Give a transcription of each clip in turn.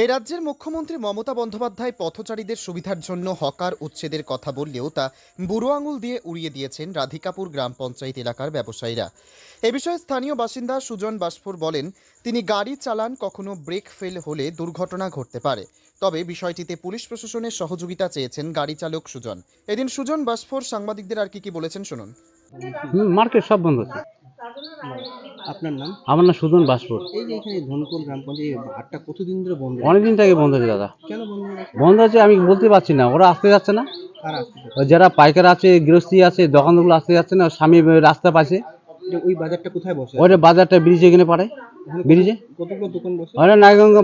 এই রাজ্যের মুখ্যমন্ত্রী মমতা বন্দ্যোপাধ্যায় পথচারীদের সুবিধার জন্য হকার উচ্ছেদের কথা বললেও তা বুড়ো আঙুল দিয়ে উড়িয়ে দিয়েছেন রাধিকাপুর গ্রাম পঞ্চায়েত এলাকার ব্যবসায়ীরা। এ বিষয়ে স্থানীয় বাসিন্দা সুজন বাসফোর বলেন, তিনি গাড়ি চালান, কখনো ব্রেক ফেল হলে দুর্ঘটনা ঘটতে পারে। তবে বিষয়টিতে পুলিশ প্রশাসনের সহযোগিতা চেয়েছেন গাড়ি চালক সুজন। এদিন সুজন বাসফোর সাংবাদিকদের আর কি কি বলেছেন শুনুন। মার্কেট সব বন্ধ আছে। আপনার নাম? আমার না সুদন বাসপুর। এই যে এখানে ধনকুল গ্রাম পঞ্চায়েত হাটটা কতদিন ধরে বন্ধ অনেকদিন থেকে বন্ধ আছে দাদা। কেন বন্ধ বন্ধ আছে আমি বলতে পারছি না। ওরা আসতে যাচ্ছে না। ওই যারা পাইকার আছে গৃহস্থী আছে দোকানগুলো আসতে যাচ্ছে না স্বামী রাস্তা পাশে। ওই বাজারটা কোথায় বসে ওইটা বাজারটা ব্রিজে এখানে পারে ব্রিজে। কতগুলো দোকান বসে? ওরা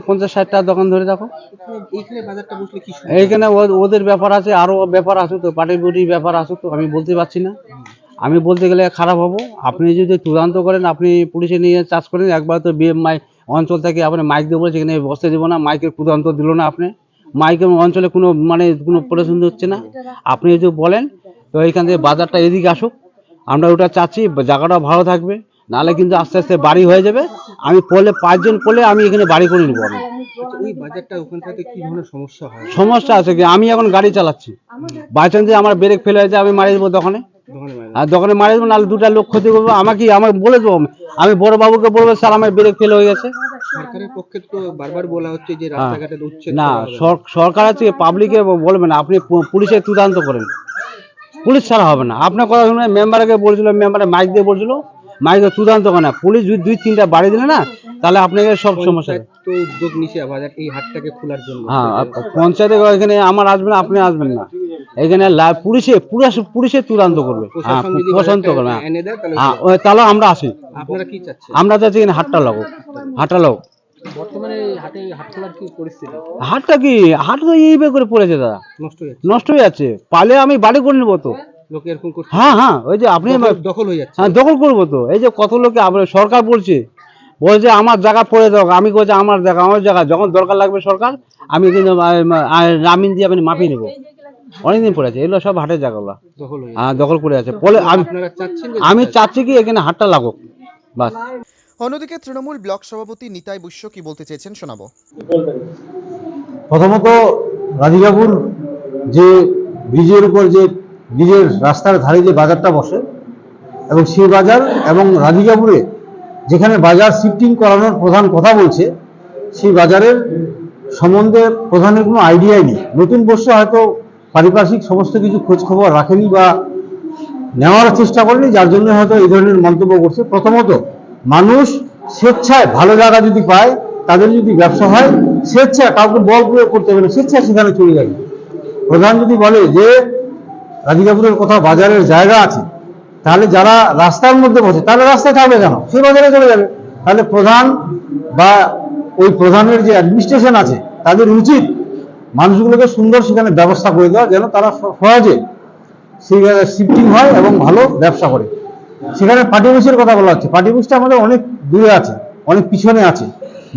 পঞ্চাশ ষাটটা দোকান ধরে দেখো। এখানে এইখানে বাজারটা বসলে কি সুবিধা? ও- ওদের ব্যাপার আছে আরও ব্যাপার আসুক তো বুটি ব্যাপার আসুক তো আমি বলতে পারছি না। আমি বলতে গেলে খারাপ হব। আপনি যদি চূড়ান্ত করেন আপনি পুলিশে নিয়ে চাষ করেন একবার তো বিয়ে মাই অঞ্চল থেকে আপনি মাইক দেবো সেখানে বসতে দেবো না মাইকের চূড়ান্ত দিল না আপনি। মাইকের অঞ্চলে কোনো মানে কোনো পরিশুদ্ধ হচ্ছে না। আপনি যদি বলেন তো এইখান থেকে বাজারটা এদিকে আসুক। আমরা ওটা চাচ্ছি জায়গাটা ভালো থাকবে। নাহলে কিন্তু আস্তে আস্তে বাড়ি হয়ে যাবে। আমি পড়লে পাঁচজন পড়লে আমি এখানে বাড়ি করে নেব। আমি আচ্ছা, ওই বাজারটা ওখান থেকে কি ধরনের সমস্যা হয়? সমস্যা আছে কি? আমি এখন গাড়ি চালাচ্ছি। বাই চান্সে আমার ব্রেক ফেলে হয়েছে আমি মারি দেবো দোকানে আর দোকানে মারি দেবো নাহলে দুটা লোক ক্ষতি করব। আমাকে আমাকে বলে দেবো। আমি বড় বাবুকে বলব স্যার আমার ব্রেক ফেল হয়ে গেছে। সরকারের পক্ষে তো বারবার বলা হচ্ছে যে রাস্তাঘাটে উচ্ছেদ না সরকার আছে পাবলিকে বলবে না। আপনি পু- পুলিশে তদন্ত করেন। পুলিশ ছাড়া হবে না। আপনার কথা শুনে মেম্বারকে বলছিল মেম্বারে মাইক দিয়ে বলছিল মাইকে তদন্ত করে না। পুলিশ যদি দুই তিনটা বাড়ি দিলে না তাহলে আপনাকে সব সমস্যা তো উদ্যোগ নিছে এই হাটটাকে খোলার জন্য। হ্যাঁ পঞ্চায়েতে এখানে আমার আসবেন আপনি আসবেন না। এখানে পুলিশে পুলিশ পুলিশে চূড়ান্ত করবে। হ্যাঁ প্রশান্ত করবে হ্যাঁ। তাহলে হ্যাঁ ওই তাহলে আমরা আসি। আপনারা কি চাচ্ছেন? আমরা চাচ্ছি এখানে হাটটা লাগুক হাটটা লাগুক বর্তমানে হাটে হাট কি পরিস্থিতি? হাটটা কি? হাট তো এইভাবে করে পড়েছে দাদা। নষ্ট হয়ে যাচ্ছে। নষ্ট হয়ে যাচ্ছে। পালে আমি বাড়ি করে নেব তো। লোকে এরকম করছে? হ্যাঁ হ্যাঁ ওই যে আপনি দখল- হয়ে যাচ্ছে। হ্যাঁ দখল করব তো। এই যে কত লোকে সরকার বলছে বলছে আমার জায়গা পড়ে দাও আমি বলছি আমার জায়গা আমার জায়গা যখন দরকার লাগবে সরকার আমি কিন্তু রামিন দিয়ে আমি মাপিয়ে নেব। অনেকদিন পড়ে আছে এগুলো সব হাটের জায়গাগুলো। দখল হ্যাঁ দখল করে আছে। বলে আমি আপনারা চাচ্ছেন আমি চাচ্ছি কি এখানে হাটটা লাগুক বাস। অন্যদিকে তৃণমূল ব্লক সভাপতি নিতাই বৈশ্য কি বলতে চেয়েছেন শোনাবো। প্রথমত রাধিকাপুর যে ব্রিজের উপর যে ব্রিজের রাস্তার ধারে যে বাজারটা বসে এবং সেই বাজার এবং রাধিকাপুরে যেখানে বাজার শিফটিং করানোর প্রধান কথা বলছে সেই বাজারের সম্বন্ধে প্রধানের কোনো আইডিয়াই নেই। নতুন বর্ষে হয়তো পারিপার্শ্বিক সমস্ত কিছু খোঁজ খবর রাখেনি বা নেওয়ার চেষ্টা করেনি, যার জন্য হয়তো এই ধরনের মন্তব্য করছে। প্রথমত, মানুষ স্বেচ্ছায় ভালো জায়গা যদি পায়, তাদের যদি ব্যবসা হয়, স্বেচ্ছায় কাউকে বল প্রয়োগ করতে হবে না, স্বেচ্ছায় সেখানে চলে যাবে। প্রধান যদি বলে যে, রাধিকাপুরের কোথাও বাজারের জায়গা আছে, তাহলে যারা রাস্তার মধ্যে বসে, তাহলে রাস্তায় থাকবে কেন? সেই বাজারে চলে যাবে। তাহলে প্রধান বা ওই প্রধানের যে অ্যাডমিনিস্ট্রেশন আছে, তাদের উচিত মানুষগুলোকে সুন্দর সেখানে ব্যবস্থা করে দেওয়া, যেন তারা সহজে সেই শিফটিং হয় এবং ভালো ব্যবসা করে। সেখানে পার্টি অফিসের কথা বলা হচ্ছে। পার্টি অফিসটা আমাদের অনেক দূরে আছে, অনেক পিছনে আছে।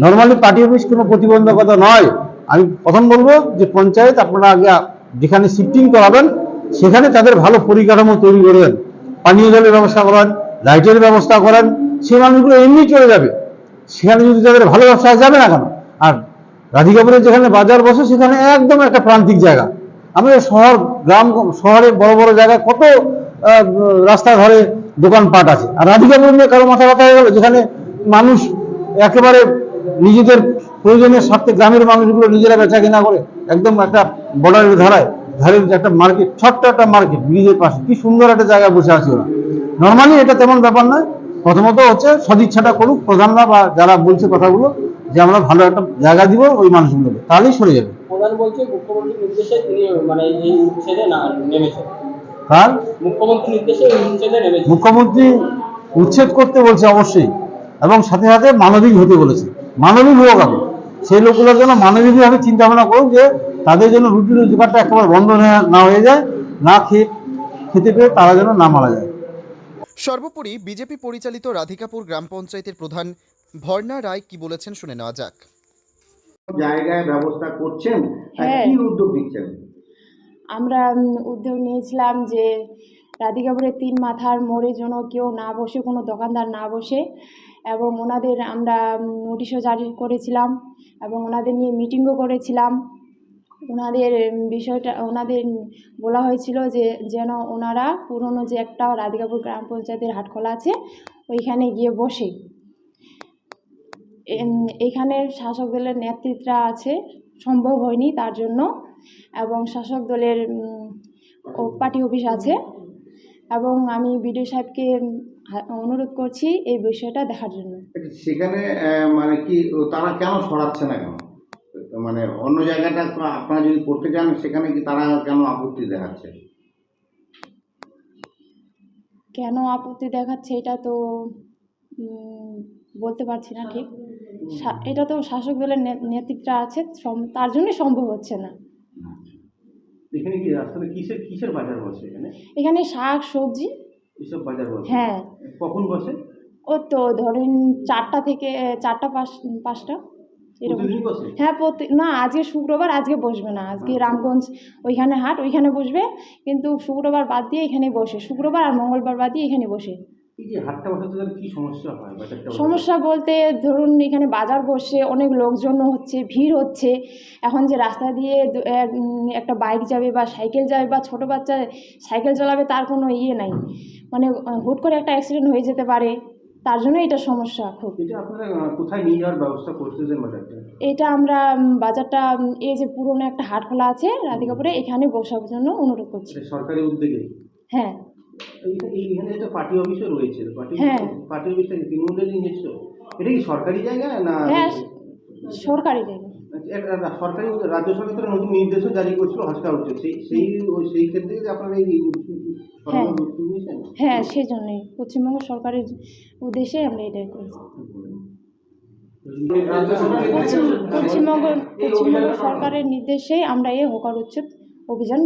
নর্মালি পার্টি অফিস কোনো প্রতিবন্ধকতা নয়। আমি প্রথম বলব যে পঞ্চায়েত আপনারা আগে যেখানে শিফটিং করাবেন, সেখানে তাদের ভালো পরিকাঠামো তৈরি করবেন। পানীয় জলের ব্যবস্থা করেন, লাইটের ব্যবস্থা করেন সেই মানুষগুলো এমনি চলে যাবে। সেখানে যদি তাদের ভালো ব্যবসা যাবে না কেন? আর রাধিকাপুরের যেখানে বাজার বসে সেখানে একদম একটা প্রান্তিক জায়গা। আমাদের শহর গ্রাম শহরে বড় বড় জায়গায় কত আহ, রাস্তা ধরে দোকানপাট আছে। আর রাধিকাপুর নিয়ে কারও মাথা ব্যথা হয়ে গেল যেখানে মানুষ একেবারে নিজেদের প্রয়োজনের স্বার্থে গ্রামের মানুষগুলো নিজেরা বেচা কেনা করে একদম একটা বর্ডারের ধারায় ধারের একটা মার্কেট ছোট্ট একটা মার্কেট ব্রিজের পাশে। কি সুন্দর একটা জায়গায় বসে আছে ওরা। নর্মালি এটা তেমন ব্যাপার নয়। প্রথমত হচ্ছে সদিচ্ছাটা করুক প্রধানরা বা যারা বলছে কথাগুলো যে আমরা ভালো একটা জায়গা দিব ওই মানুষগুলোকে তাহলেই সরে যাবে। প্রধান বলছে মুখ্যমন্ত্রীর নির্দেশে তিনি মানে এই উচ্ছেদে না নেমেছেন। কার? মুখ্যমন্ত্রীর নির্দেশে এই উচ্ছেদে নেমেছেন। মুখ্যমন্ত্রী উচ্ছেদ করতে বলছে অবশ্যই এবং সাথে সাথে মানবিক হতে বলেছে। মানবিক হোক আগে সেই লোকগুলোর জন্য মানবিকভাবে চিন্তা ভাবনা করুক যে তাদের জন্য রুটি রোজগারটা একেবারে বন্ধ না- না হয়ে যায় না খেয়ে খেতে পেয়ে তারা যেন না মারা যায়। সর্বোপরি বিজেপি পরিচালিত রাধিকাপুর গ্রাম পঞ্চায়েতের প্রধান ভর্ণা রায় কি বলেছেন শুনে নেওয়া যাক। জায়গায় ব্যবস্থা করছেন হ্যাঁ। কি উদ্যোগ নিচ্ছেন? আমরা উদ্যোগ নিয়েছিলাম যে রাধিকাপুরের তিন মাথার মোড়ে যেন কেউ না বসে কোনো দোকানদার না বসে এবং ওনাদের আমরা নোটিশও জারি করেছিলাম এবং ওনাদের নিয়ে মিটিংও করেছিলাম। ওনাদের বিষয়টা ওনাদের বলা হয়েছিল যে যেন ওনারা পুরনো যে একটা রাধিকাপুর গ্রাম পঞ্চায়েতের হাটখোলা আছে ওইখানে গিয়ে বসে। এম- এখানে শাসক দলের নেতৃত্বরা আছে সম্ভব হয়নি তার জন্য। এবং শাসক দলের ও পার্টি অফিস আছে। এবং আমি বিডিও সাহেবকে অনুরোধ করছি এই বিষয়টা দেখার জন্য। সেখানে মানে কি তারা কেন সরাচ্ছে না কেন? মানে অন্য জায়গাটা আপনারা যদি করতে চান সেখানে কি তারা কেন আপত্তি দেখাচ্ছে? কেন আপত্তি দেখাচ্ছে এটা তো বলতে পারছি না ঠিক। এটা তো শাসক দলের নে- নেতৃত্ব আছে তার জন্যই সম্ভব হচ্ছে না। এখানে কি রাস্তাতে কিসের কিসের বাজার বসে এখানে? এখানে শাক সবজি। এসব বাজার বসে? হ্যাঁ। কখন বসে? ও তো ধরেন চারটা থেকে চারটা পাঁচ পাঁচটা। এরকম। হ্যাঁ প্রতি না আজকে শুক্রবার আজকে বসবে না। আজকে রামগঞ্জ ওইখানে হাট ওইখানে বসবে। কিন্তু শুক্রবার বাদ দিয়ে এখানে বসে। শুক্রবার আর মঙ্গলবার বাদ দিয়ে এখানে বসে। সমস্যা বলতে ধরুন এখানে বাজার বসে অনেক লোকজন হচ্ছে ভিড় হচ্ছে। এখন যে রাস্তা দিয়ে একটা বাইক যাবে বা সাইকেল যাবে বা ছোট বাচ্চা সাইকেল চালাবে তার কোনো ইয়ে নাই। মানে হুট করে একটা অ্যাক্সিডেন্ট হয়ে যেতে পারে। তার জন্য এটা সমস্যা খুব। এটা কোথায় নিয়ে যাওয়ার ব্যবস্থা করতেছেন এটা আমরা বাজারটা এই যে পুরনো একটা হাট খোলা আছে রাধিকাপুরে এখানে বসার জন্য অনুরোধ করছি। সরকারি উদ্যোগে? হ্যাঁ। একটা পার্টি অফিসও রয়েছে। পার্টি হ্যাঁ। পার্টি অফিসটা কি তৃণমূলের নিজস্ব? এটা কি সরকারি জায়গা না হ্যাঁ সরকারি জায়গা। সরকারি রাজ্য সরকার তো নতুন নির্দেশও জারি করছিল উঠছে সেই সেই সেই ক্ষেত্রে আপনারা এই হ্যাঁ। হ্যাঁ সেই জন্যই পশ্চিমবঙ্গ সরকারের উদ্দেশ্যে আমরা এটাই করেছি পশ্চিমবঙ্গ পশ্চিমবঙ্গ সরকারের নির্দেশেই আমরা এই হকার উচ্ছেদ অভিযান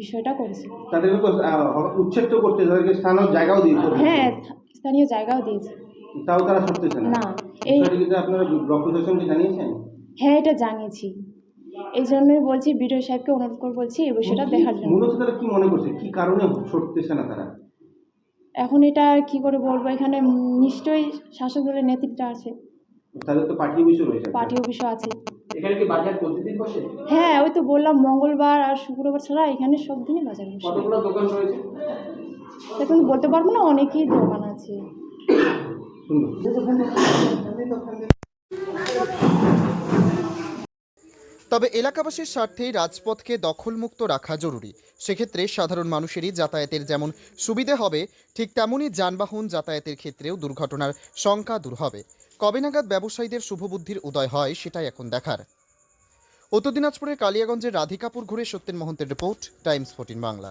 বিষয়টা করেছে। তাদেরকে তো উচ্ছেদ তো করতে তাদেরকে স্থানীয় জায়গাও হবে। হ্যাঁ স্থানীয় জায়গাও দিয়েছে। তাও তারা না। না এই আপনারা ব্লক প্রশাসনকে জানিয়েছেন? হ্যাঁ এটা জানিয়েছি। এই জন্যই বলছি বিডিও সাহেবকে অনুরোধ করে বলছি এই বিষয়টা দেখার জন্য। মূলত তারা কি মনে করছে? কি কারণে সরতেছে না তারা? এখন এটা কি করে বলব এখানে নিশ্চয়ই শাসক দলের নেতৃত্ব আছে। তাদের তো পার্টি অফিসও রয়েছে। পার্টি অফিসও আছে। এখানে কি বাজার প্রতিদিন বসে? হ্যাঁ ওই তো বললাম মঙ্গলবার আর শুক্রবার ছাড়া এখানে সব দিনই বাজার বসে। কতগুলো দোকান রয়েছে? এখন বলতে পারব না অনেকই দোকান আছে। তবে এলাকাবাসীর স্বার্থেই রাজপথকে দখলমুক্ত রাখা জরুরি। সেক্ষেত্রে সাধারণ মানুষেরই যাতায়াতের যেমন সুবিধে হবে ঠিক তেমনই যানবাহন যাতায়াতের ক্ষেত্রেও দুর্ঘটনার শঙ্কা দূর হবে। কবে নাগাদ ব্যবসায়ীদের শুভবুদ্ধির উদয় হয় সেটাই এখন দেখার। উত্তর দিনাজপুরের কালিয়াগঞ্জের রাধিকাপুর ঘুরে সত্যেন মহন্তের রিপোর্ট, টাইমস ফোর্টিন বাংলা।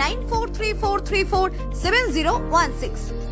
9434347016.